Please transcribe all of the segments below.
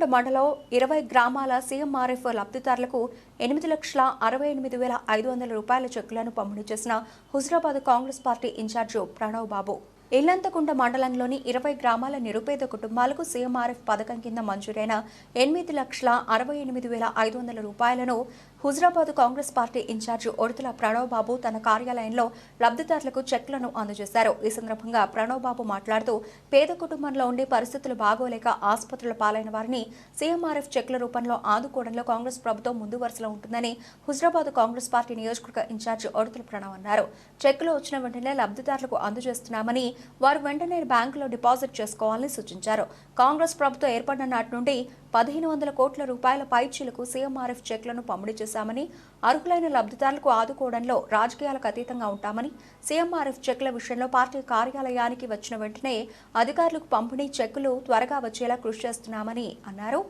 ఇల్లంతకుంట మండలం ఇరవై గ్రామాల సీఎంఆర్ఎఫ్ లబ్ధిదారులకు ఎనిమిది లక్షల అరవై ఎనిమిది వేల ఐదు వందల రూపాయల చెక్కులను పంపిణీ చేసిన Huzurabad Congress party incharge Pranav Babu. Illanthakunta మండలంలోని ఇరవై గ్రామాల నిరుపేద కుటుంబాలకు సీఎంఆర్ఎఫ్ పథకం కింద మంజూరైన ఎనిమిది లక్షల అరవై ఎనిమిది వేల ఐదు వందల రూపాయలను Huzurabad Congress party incharge Oduthula Pranav Babu తన కార్యాలయంలో లబ్ధిదారులకు చెక్లను అందజేశారు. ఈ సందర్భంగా ప్రణవ్ బాబు మాట్లాడుతూ పేద కుటుంబంలో ఉండి పరిస్థితులు బాగోలేక ఆసుపత్రుల పాలైన వారిని సీఎంఆర్ఎఫ్ చెక్ల రూపంలో ఆదుకోవడంలో కాంగ్రెస్ ప్రభుత్వం ముందు వరుసలో ఉంటుందని హుజరాబాద్ కాంగ్రెస్ పార్టీ నియోజకవర్గ ఇన్ఛార్జి ఒడుతుల ప్రణవ్ అన్నారు. చెక్కులు వచ్చిన వెంటనే లబ్ధిదారులకు అందజేస్తున్నామని వారు వెంటనే బ్యాంకులో డిపాజిట్ చేసుకోవాలని సూచించారు. కాంగ్రెస్ ప్రభుత్వం ఏర్పడిన నాటి నుండి పదిహేను వందల కోట్ల రూపాయల పైచీలకు సీఎంఆర్ఎఫ్ చెక్లను పంపిణీ చేశామని అర్హులైన లబ్ధిదారులకు ఆదుకోవడంలో రాజకీయాలకు అతీతంగా ఉంటామని సీఎంఆర్ఎఫ్ చెక్ల విషయంలో పార్టీ కార్యాలయానికి వచ్చిన వెంటనే అధికారులకు పంపిణీ చెక్కులు త్వరగా వచ్చేలా కృషి చేస్తున్నామని అన్నారు.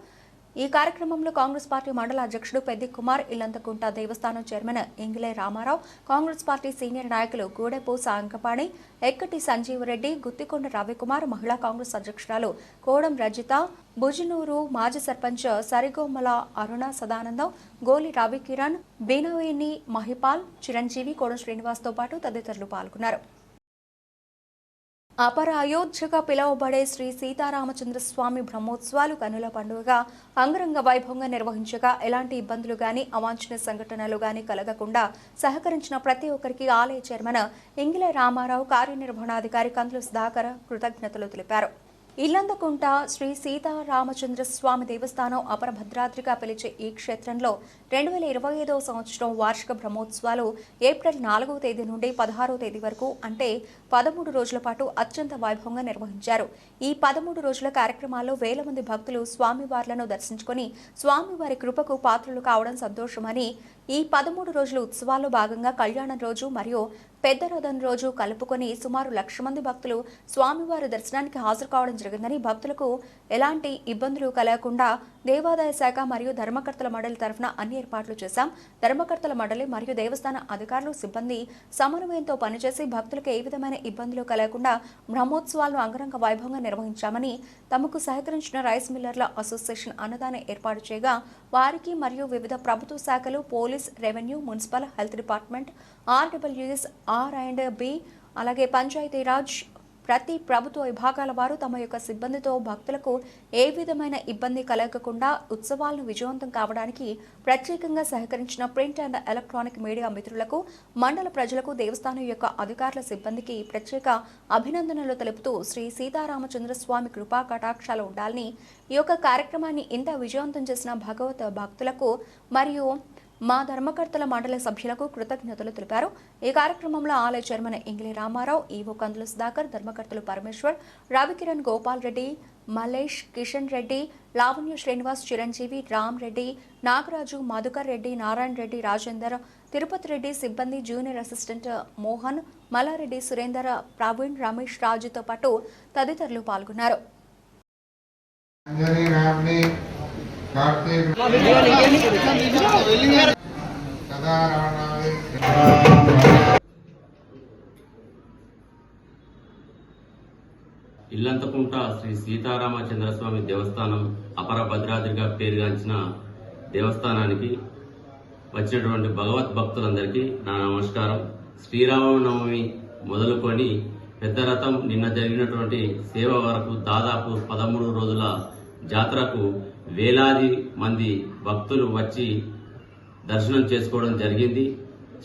ఈ కార్యక్రమంలో కాంగ్రెస్ పార్టీ మండల అధ్యక్షుడు పెద్ది కుమార్ ఇల్లంతకుంట దేవస్థానం chairman Ingile Ramarao Congress party senior నాయకులు గూడెపు సాంకపాణి ఎక్కటి సంజీవ్ రెడ్డి గుత్తికొండ రవికుమార్ మహిళా కాంగ్రెస్ అధ్యక్షురాలు కోడం రజిత భుజనూరు మాజీ సర్పంచ్ సరిగోమల అరుణ సదానందం గోలి రవికిరణ్ బీనవేని మహిపాల్ చిరంజీవి కోడం శ్రీనివాస్తో పాటు తదితరులు పాల్గొన్నారు. అపర అయోధ్యగా పిలువబడే శ్రీ సీతారామచంద్ర స్వామి బ్రహ్మోత్సవాలు కనుల పండుగగా అంగరంగ వైభవంగా నిర్వహించగా ఎలాంటి ఇబ్బందులు గాని అవాంఛనీయ సంఘటనలు గాని కలగకుండా సహకరించిన ప్రతి ఒక్కరికి ఆలయ చైర్మన్ ఇంగిల రామారావు కార్యనిర్వహణాధికారి కందులు సుధాకర్ కృతజ్ఞతలు తెలిపారు. ఇల్లందకుంట శ్రీ సీతారామచంద్ర స్వామి దేవస్థానం అపర భద్రాద్రిగా పిలిచే ఈ క్షేత్రంలో రెండు వేల ఇరవై ఐదవ సంవత్సరం వార్షిక బ్రహ్మోత్సవాలు ఏప్రిల్ నాలుగవ తేదీ నుండి పదహారవ తేదీ వరకు అంటే పదమూడు రోజుల పాటు అత్యంత వైభవంగా నిర్వహించారు. ఈ పదమూడు రోజుల కార్యక్రమాల్లో వేల మంది భక్తులు స్వామివార్లను దర్శించుకొని స్వామివారి కృపకు పాత్రలు కావడం సంతోషమని ఈ పదమూడు రోజుల ఉత్సవాల్లో భాగంగా కళ్యాణం రోజు మరియు పెద్ద రథం రోజు కలుపుకొని సుమారు లక్ష మంది భక్తులు స్వామివారి దర్శనానికి హాజరు కావడం జరిగిందని భక్తులకు ఎలాంటి ఇబ్బందులు కలగకుండా దేవాదాయ శాఖ మరియు ధర్మకర్తల మండలి తరఫున అన్ని ఏర్పాట్లు చేశాం. ధర్మకర్తల మండలి మరియు దేవస్థాన అధికారులు సిబ్బంది సమన్వయంతో పనిచేసి భక్తులకు ఏ విధమైన ఇబ్బందులు కలగకుండా బ్రహ్మోత్సవాలను అంగరంగ వైభవంగా నిర్వహించామని తమకు సహకరించిన రైస్ మిల్లర్ల అసోసియేషన్ అన్నదానం ఏర్పాటు చేయగా వారికి మరియు వివిధ ప్రభుత్వ శాఖలు police revenue municipal health department RWS R and B అలాగే పంచాయతీరాజ్ ప్రతి ప్రభుత్వ విభాగాల వారు తమ యొక్క సిబ్బందితో భక్తులకు ఏ విధమైన ఇబ్బంది కలగకుండా ఉత్సవాలను విజయవంతం కావడానికి ప్రత్యేకంగా సహకరించిన ప్రింట్ అండ్ ఎలక్ట్రానిక్ మీడియా మిత్రులకు మండల ప్రజలకు దేవస్థానం యొక్క అధికారుల సిబ్బందికి ప్రత్యేక అభినందనలు తెలుపుతూ శ్రీ సీతారామచంద్ర స్వామి కృపా కటాక్షాలు ఉండాలని ఈ యొక్క కార్యక్రమాన్ని ఇంత విజయవంతం చేసిన భగవత్ భక్తులకు మరియు మా ధర్మకర్తల మండలి సభ్యులకు కృతజ్ఞతలు తెలిపారు. ఈ కార్యక్రమంలో ఆలయ చైర్మన్ ఇంగిలి రామారావు ఈవో కందుల సుధాకర్ ధర్మకర్తలు పరమేశ్వర్ రవికిరణ్ గోపాల్ రెడ్డి మలేష్ కిషన్ రెడ్డి లావణ్య శ్రీనివాస్ చిరంజీవి రామ్ రెడ్డి నాగరాజు మధుకర్ రెడ్డి నారాయణ రెడ్డి రాజేందర్ తిరుపతి రెడ్డి సిబ్బంది జూనియర్ అసిస్టెంట్ మోహన్ మల్లారెడ్డి సురేందర్ ప్రవీణ్ రమేష్ రాజుతో పాటు తదితరులు పాల్గొన్నారు. కార్తీక్ ఇల్లంతకుంట శ్రీ సీతారామచంద్రస్వామి దేవస్థానం అపర భద్రాద్రిగా పేరుగాంచిన దేవస్థానానికి వచ్చినటువంటి భగవత్ భక్తులందరికీ నా నమస్కారం. శ్రీరామనవమి మొదలుకొని పెద్ద రథం నిన్న జరిగినటువంటి సేవ వరకు దాదాపు పదమూడు రోజుల జాతరకు వేలాది మంది భక్తులు వచ్చి దర్శనం చేసుకోవడం జరిగింది.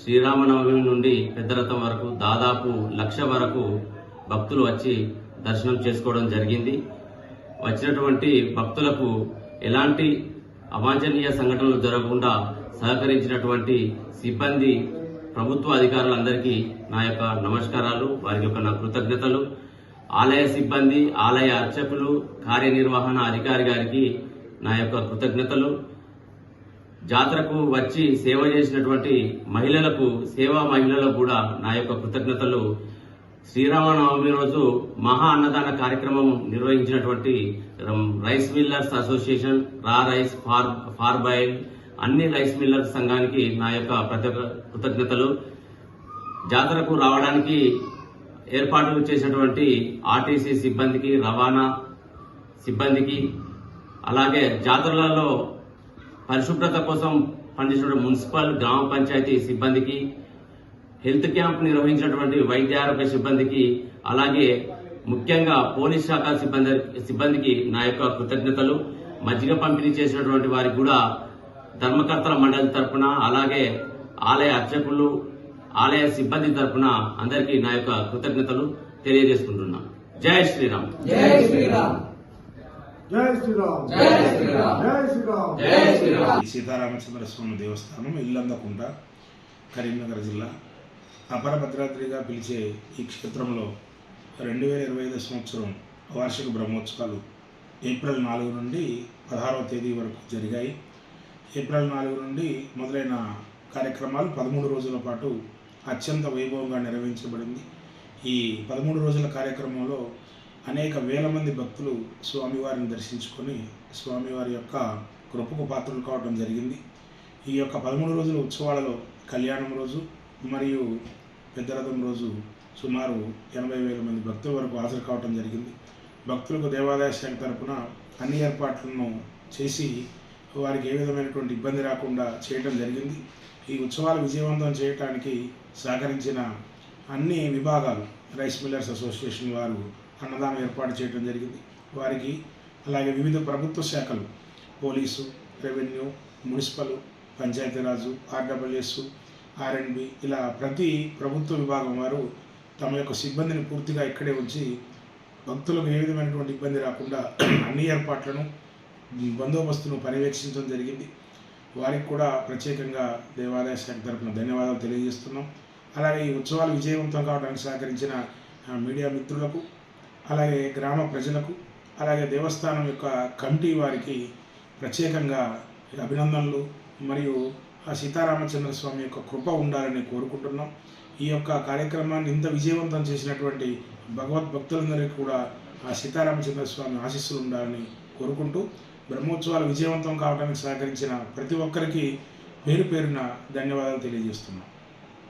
శ్రీరామనవమి నుండి పెద్ద రథం వరకు దాదాపు లక్ష వరకు భక్తులు వచ్చి దర్శనం చేసుకోవడం జరిగింది. వచ్చినటువంటి భక్తులకు ఎలాంటి అవాంఛనీయ సంఘటనలు జరగకుండా సహకరించినటువంటి సిబ్బంది ప్రభుత్వ అధికారులందరికీ నా యొక్క నమస్కారాలు వారి యొక్క నా కృతజ్ఞతలు. ఆలయ సిబ్బంది ఆలయ అర్చకులు కార్యనిర్వహణ అధికారి గారికి నా యొక్క కృతజ్ఞతలు. జాతరకు వచ్చి సేవ చేసినటువంటి మహిళలకు సేవా మహిళలకు కూడా నా యొక్క కృతజ్ఞతలు. శ్రీరామనవమి రోజు మహా అన్నదాన కార్యక్రమం నిర్వహించినటువంటి rice millers association raw rice far ఫార్ ఫార్బైల్ అన్ని రైస్ మిల్లర్స్ సంఘానికి నా యొక్క ప్రత్యేక కృతజ్ఞతలు. జాతరకు రావడానికి ఏర్పాట్లు చేసినటువంటి ఆర్టీసీ సిబ్బందికి రవాణా సిబ్బందికి అలాగే జాతరలలో పరిశుభ్రత కోసం పనిచేసిన మున్సిపల్ గ్రామ పంచాయతీ సిబ్బందికి హెల్త్ క్యాంప్ నిర్వహించినటువంటి వైద్య ఆరోగ్య సిబ్బందికి అలాగే ముఖ్యంగా పోలీస్ శాఖ సిబ్బంది సిబ్బందికి నా యొక్క కృతజ్ఞతలు. మజ్జిగ పంపిణీ చేసినటువంటి వారికి కూడా ధర్మకర్తల మండలి తరపున అలాగే ఆలయ అర్చకులు ఆలయ సిబ్బంది తరపున అందరికీ నా యొక్క కృతజ్ఞతలు తెలియజేసుకుంటున్నాను. జై శ్రీరామ్. జై శ్రీరామ్. జై శ్రీరామ్. జై శ్రీరామ్. జై శ్రీరామ్. జై శ్రీరామ్. ఈ సీతారామచంద్ర స్వామి దేవస్థానం ఇల్లందకుంట కరీంనగర్ జిల్లా. అపర భద్రాద్రిగా పిలిచే ఈ క్షేత్రంలో రెండు వేల ఇరవై ఐదు సంవత్సరం వార్షిక బ్రహ్మోత్సవాలు ఏప్రిల్ నాలుగు నుండి పదహారవ తేదీ వరకు జరిగాయి. ఏప్రిల్ నాలుగు నుండి మొదలైన కార్యక్రమాలు పదమూడు రోజుల పాటు అత్యంత వైభవంగా నిర్వహించబడింది. ఈ పదమూడు రోజుల కార్యక్రమంలో అనేక వేల మంది భక్తులు స్వామివారిని దర్శించుకొని స్వామివారి యొక్క కృపకు పాత్రలు కావడం జరిగింది. ఈ యొక్క పదమూడు రోజుల ఉత్సవాలలో కళ్యాణం రోజు మరియు పెద్దరథం రోజు సుమారు ఎనభై వేల మంది భక్తుల వరకు హాజరు కావడం జరిగింది. భక్తులకు దేవాదాయ శాఖ తరపున అన్ని ఏర్పాట్లను చేసి వారికి ఏ విధమైనటువంటి ఇబ్బంది రాకుండా చేయడం జరిగింది. ఈ ఉత్సవాలు విజయవంతం చేయడానికి సహకరించిన అన్ని విభాగాలు రైస్ మిల్లర్స్ అసోసియేషన్ వారు అన్నదానం ఏర్పాటు చేయడం జరిగింది. వారికి అలాగే వివిధ ప్రభుత్వ శాఖలు police revenue municipal Panchayati Raj RWS R and B ఇలా ప్రతి ప్రభుత్వ విభాగం వారు తమ యొక్క సిబ్బందిని పూర్తిగా ఇక్కడే ఉంచి భక్తులకు ఏ విధమైనటువంటి ఇబ్బంది రాకుండా అన్ని ఏర్పాట్లను బందోబస్తును పర్యవేక్షించడం జరిగింది. వారికి కూడా ప్రత్యేకంగా దేవాదాయ శాఖ తరపున ధన్యవాదాలు తెలియజేస్తున్నాం. అలాగే ఈ ఉత్సవాలు విజయవంతం కావడానికి సహకరించిన మీడియా మిత్రులకు అలాగే గ్రామ ప్రజలకు అలాగే దేవస్థానం యొక్క కమిటీ వారికి ప్రత్యేకంగా అభినందనలు మరియు ఆ సీతారామచంద్ర స్వామి యొక్క కృప ఉండాలని కోరుకుంటున్నాం. ఈ యొక్క కార్యక్రమాన్ని ఇంత విజయవంతం చేసినటువంటి భగవద్భక్తులందరికీ కూడా ఆ సీతారామచంద్ర స్వామి ఆశీస్సులు ఉండాలని కోరుకుంటూ బ్రహ్మోత్సవాలు విజయవంతం కావడానికి సహకరించిన ప్రతి ఒక్కరికి పేరు పేరున ధన్యవాదాలు తెలియజేస్తున్నాం.